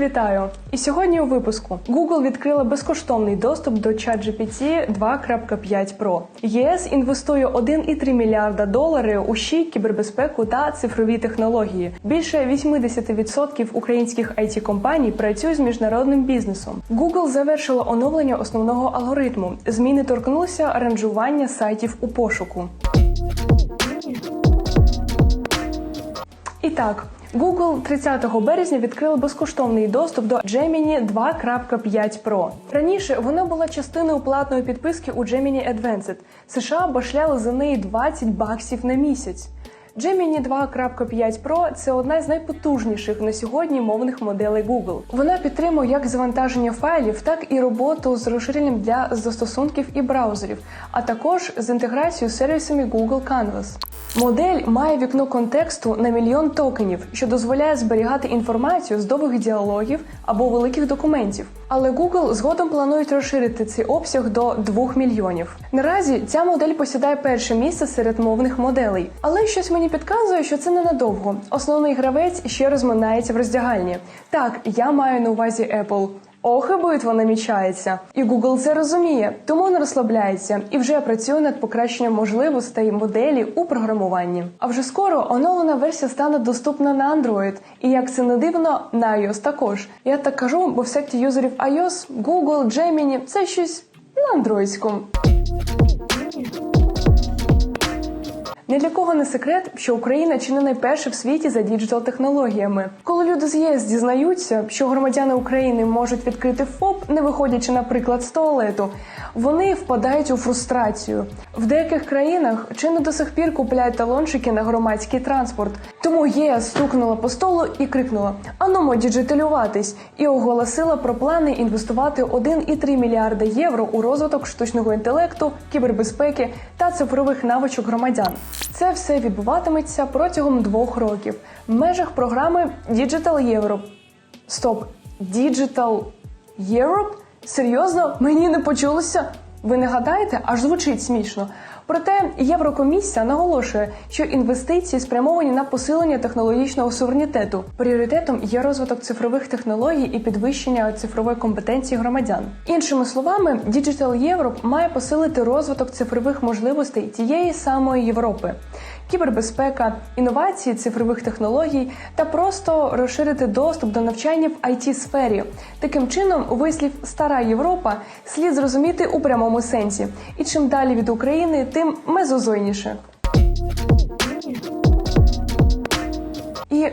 вітаю! І сьогодні у випуску Google відкрила безкоштовний доступ до ChatGPT 2.5 Pro. ЄС інвестує 1,3 мільярда доларів у щі кібербезпеку та цифрові технології. Більше 80% українських it компаній працюють з міжнародним бізнесом. Google завершила оновлення основного алгоритму. Зміни торкнулися ранжування сайтів у пошуку. Так, Google 30 березня відкрили безкоштовний доступ до Gemini 2.5 Pro. Раніше вона була частиною платної підписки у Gemini Advanced. США башляли за неї 20 баксів на місяць. Gemini 2.5 Pro – це одна з найпотужніших на сьогодні мовних моделей Google. Вона підтримує як завантаження файлів, так і роботу з розширенням для застосунків і браузерів, а також з інтеграцією з сервісами Google Canvas. Модель має вікно контексту на мільйон токенів, що дозволяє зберігати інформацію з довгих діалогів або великих документів. Але Google згодом планують розширити цей обсяг до 2 мільйонів. Наразі ця модель посідає перше місце серед мовних моделей, але щось мені підказує, що це ненадовго. Основний гравець ще розминається в роздягальні. Так, я маю на увазі Apple. Ох, і битва намічається. І Google це розуміє, тому не розслабляється і вже працює над покращенням можливостей моделі у програмуванні. А вже скоро оновлена версія стане доступна на Android. І як це не дивно, на iOS також. Я так кажу, бо в секті юзерів iOS, Google, Gemini – це щось на андроїдському. Ні для кого не секрет, що Україна чи не найперша в світі за діджитал технологіями. Коли люди з ЄС дізнаються, що громадяни України можуть відкрити ФОП, не виходячи, наприклад, з туалету, вони впадають у фрустрацію. В деяких країнах чи не до сих пір купляють талончики на громадський транспорт. Тому ЄС стукнула по столу і крикнула: Анумо діджиталюватись і оголосила про плани інвестувати 1,3 мільярда євро у розвиток штучного інтелекту, кібербезпеки та цифрових навичок громадян. Це все відбуватиметься протягом двох років в межах програми Digital Europe. Стоп, Digital Europe? Серйозно? Мені не почулося? Ви не гадаєте, аж звучить смішно. Проте Єврокомісія наголошує, що інвестиції спрямовані на посилення технологічного суверенітету. Пріоритетом є розвиток цифрових технологій і підвищення цифрової компетенції громадян. Іншими словами, Digital Europe має посилити розвиток цифрових можливостей тієї самої Європи. Кібербезпека, інновації цифрових технологій та просто розширити доступ до навчання в it сфері. Таким чином, вислів Стара Європа слід зрозуміти у прямому сенсі. І чим далі від України, тим мезозойніше.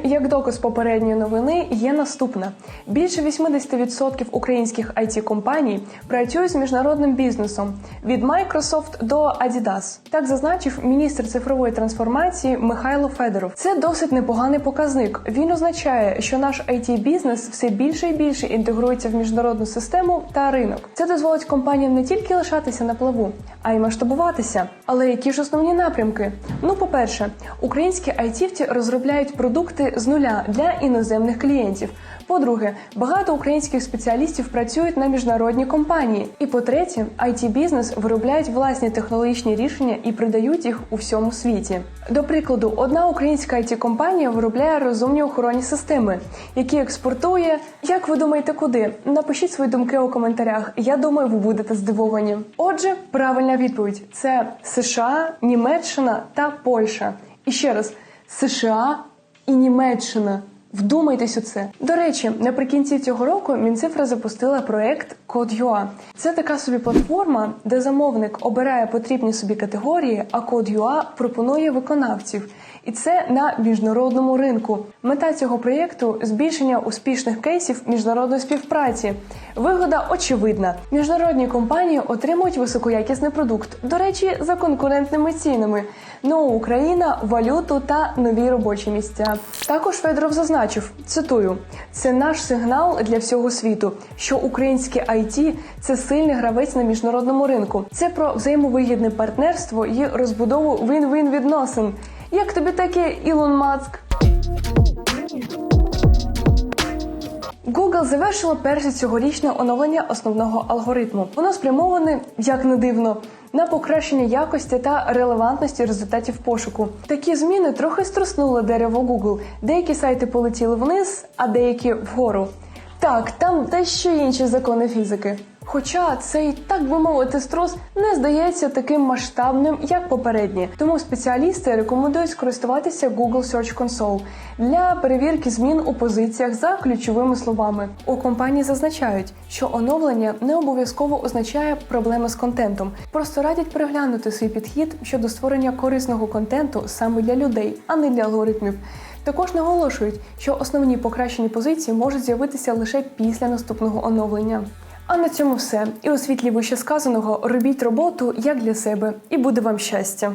Як доказ попередньої новини є наступна: більше 80% українських it компаній працюють з міжнародним бізнесом від Microsoft до Adidas. Так зазначив міністр цифрової трансформації Михайло Федоров. Це досить непоганий показник. Він означає, що наш it бізнес все більше і більше інтегрується в міжнародну систему та ринок. Це дозволить компаніям не тільки лишатися на плаву, а й масштабуватися. Але які ж основні напрямки? Ну, по-перше, українські айтівці розробляють продукти з нуля для іноземних клієнтів. По-друге, багато українських спеціалістів працюють на міжнародні компанії. І по-третє, it бізнес виробляють власні технологічні рішення і продають їх у всьому світі. До прикладу, одна українська it компанія виробляє розумні охоронні системи, які експортує. Як ви думаєте, куди? Напишіть свої думки у коментарях. Я думаю, ви будете здивовані. Отже, правильна відповідь це США, Німеччина та Польща. І ще раз, США і Німеччина. Вдумайтесь у це. До речі, наприкінці цього року Мінцифра запустила проект Code.ua. Це така собі платформа, де замовник обирає потрібні собі категорії, а Code.ua пропонує виконавців. І це на міжнародному ринку. Мета цього проєкту збільшення успішних кейсів міжнародної співпраці. Вигода очевидна: міжнародні компанії отримують високоякісний продукт. До речі, за конкурентними цінами. Нову Україна, валюту та нові робочі місця. Також Федоров зазначив: цитую: це наш сигнал для всього світу, що українське IT – це сильний гравець на міжнародному ринку. Це про взаємовигідне партнерство і розбудову вин-вин відносин. Як тобі таке, Ілон Маск? Google завершило перше цьогорічне оновлення основного алгоритму. Воно спрямоване, як не дивно, на покращення якості та релевантності результатів пошуку. Такі зміни трохи струснули дерево Google. Деякі сайти полетіли вниз, а деякі вгору. Так, там дещо інші закони фізики. Хоча цей, так би мовити, струс не здається таким масштабним, як попередні. Тому спеціалісти рекомендують скористуватися Google Search Console для перевірки змін у позиціях за ключовими словами. У компанії зазначають, що оновлення не обов'язково означає проблеми з контентом. Просто радять переглянути свій підхід щодо створення корисного контенту саме для людей, а не для алгоритмів. Також наголошують, що основні покращені позиції можуть з'явитися лише після наступного оновлення. А на цьому все. І у світлі вище сказаного робіть роботу як для себе, і буде вам щастя.